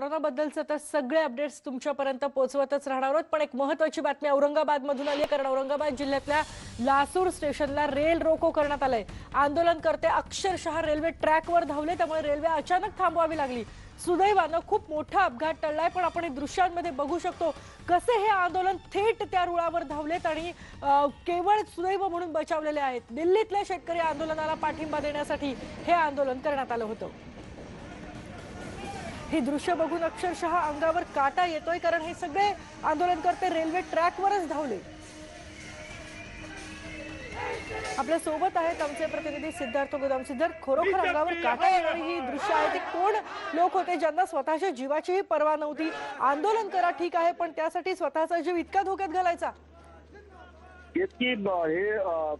कोरोनाबद्दलचं तर सगळे अपडेट्स तुमच्यापर्यंत पोहोचवतच राहणार आहोत. पण एक महत्वाची बातमी औरंगाबाद मधून आली कारण औरंगाबाद जिल्ह्यातल्या लासूर स्टेशनला रेल रोको करण्यात आलंय. आंदोलनकर्ते अक्षरशः रेल्वे ट्रॅकवर धावले त्यामुळे रेल्वे अचानक थांबवावी लागली. सुदैवानं खूप मोठा अपघात टळलाय पण आपण दृश्यांमध्ये बघू शकतो कसे हे आंदोलन थेट त्या रुळावर धावलेत आणि केवळ सुदैव म्हणून बचावलेले आहेत. दिल्लीतल्या शेतकरी आंदोलनाला पाठिंबा देण्यासाठी हे आंदोलन करण्यात आलं होतं. ही दृश्य बघून अक्षरशः अंगावर काटा येतोय कारण हे सगळे आंदोलनकर्ते रेल्वे ट्रॅकवरच धावले. आपल्यासोबत आहेत आमचे प्रतिनिधी सिद्धार्थ गोदाम. सिद्धार्थ खरोखर अंगावर काटा येणारी ही दृश्य आहे. ते कोण लोक होते ज्यांना स्वतःच्या जीवाचीही पर्वा नव्हती? आंदोलन करा ठीक आहे पण त्यासाठी स्वतःचा जीव इतका धोक्यात घालायचा. हे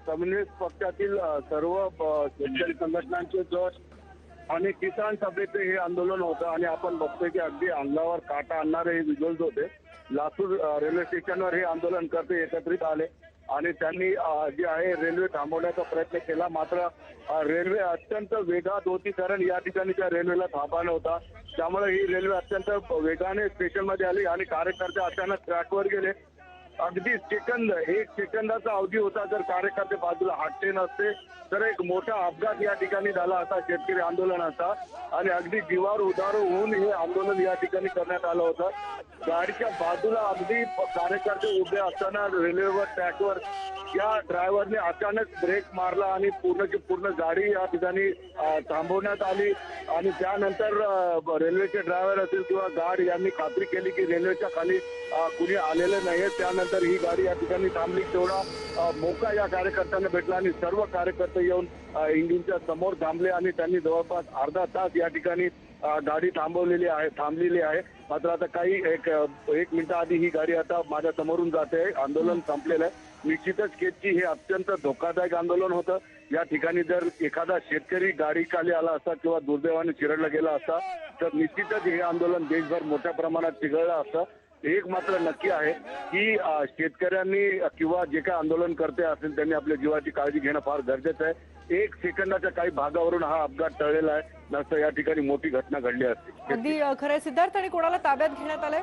कम्युनिस्ट पक्षातील सर्व शेतकरी संघटनांचे जर आणि किसान सभेचे हे आंदोलन होतं आणि आपण बघतोय की अगदी अंगावर काटा आणणारे हे विजल्स होते. लातूर रेल्वे स्टेशनवर हे आंदोलन करते एकत्रित आले. आणि त्यांनी जे आहे रेल्वे थांबवण्याचा प्रयत्न केला. मात्र रेल्वे अत्यंत वेगात होती कारण या ठिकाणी त्या रेल्वेला थांबा नव्हता त्यामुळे ही रेल्वे अत्यंत वेगाने स्टेशनमध्ये आली आणि कार्यकर्ते अचानक ट्रॅकवर गेले. अगदी सेकंद एक सेकंदाचा अवधी होता जर कार्यकर्ते बाजूला हटले नसते तर एक मोठा अपघात या ठिकाणी झाला असा शेतकरी आंदोलनाचा आणि अगदी जीवावर उदार होऊन हे आंदोलन या ठिकाणी करण्यात आलं होतं. गाडीच्या बाजूला अगदी कार्यकर्ते उभे असताना रेल्वेवर ट्रॅकवर या ड्रायव्हरने अचानक ब्रेक मारला आणि पूर्णची पूर्ण गाडी या ठिकाणी थांबवण्यात आली. आणि त्यानंतर रेल्वेचे ड्रायव्हर असतील किंवा गार्ड यांनी खात्री केली की रेल्वेच्या खाली कुणी आलेलं नाहीये. त्यानंतर ही गाडी या ठिकाणी थांबली. तेवढा मोका या कार्यकर्त्यांना भेटला आणि सर्व कार्यकर्ते येऊन इंजिनच्या समोर थांबले आणि त्यांनी जवळपास अर्धा तास या ठिकाणी गाडी थांबवलेली आहे थांबलेली आहे. मात्र आता काही एक एक मिनिटं आधी ही गाडी आता माझ्या समोरून जाते. आंदोलन संपलेलं आहे. निश्चितच केतची हे अत्यंत धोकादायक आंदोलन होतं. या ठिकाणी जर एखादा शेतकरी गाडी खाली आला असता किंवा दुर्दैवाने चिरडला गेला असता तर निश्चितच हे आंदोलन देशभर मोठ्या प्रमाणात चिघळलं असतं. एक मात्र नक्की आहे की शेतकऱ्यांनी किंवा जे काही आंदोलन करते असेल त्यांनी आपल्या जीवाची काळजी घेणं फार गरजेचं आहे. एक सेकंदाच्या काही भागावरून हा अपघात टळलेला आहे. नसतं या ठिकाणी मोठी घटना घडली असते. अगदी खरं सिद्धार्थ आणि कोणाला ताब्यात घेण्यात आलंय?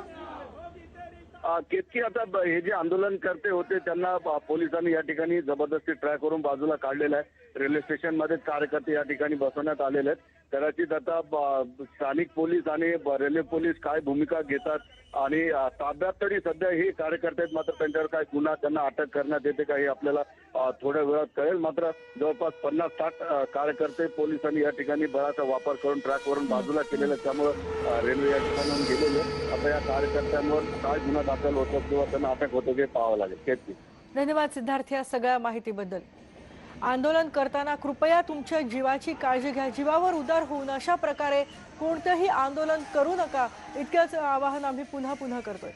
केतकी आता हे जे आंदोलन करते होते त्यांना पोलिसांनी या ठिकाणी जबरदस्ती ट्रॅक करून बाजूला काढलेलं आहे. रेल्वे स्टेशन मध्येच कार्यकर्ते या ठिकाणी बसवण्यात आलेले आहेत. कदाचित आता स्थानिक पोलीस आणि रेल्वे पोलीस काय भूमिका घेतात आणि ताब्यात तरी सध्या हे कार्यकर्ते आहेत मात्र त्यांच्यावर काय गुन्हा त्यांना अटक करण्यात येते का हे आपल्याला थोड्या वेळात कळेल. मात्र जवळपास पन्नास साठ कार्यकर्ते पोलिसांनी या ठिकाणी बळाचा वापर करून ट्रॅकवरून बाजूला केलेला आहे. त्यामुळं रेल्वे या ठिकाणाहून गेलेले आता या कार्यकर्त्यांवर काय गुन्हा दाखल होतो किंवा त्यांना अटक होतो हे पाहावं लागेल. धन्यवाद सिद्धार्थ या सगळ्या माहितीबद्दल. आंदोलन करताना कृपया तुमच्या जीवाची काळजी घ्या. जीवावर उदार होऊन अशा प्रकारे कोणतंही आंदोलन करू नका. इतकंच आवाहन आम्ही पुन्हा पुन्हा करतोय.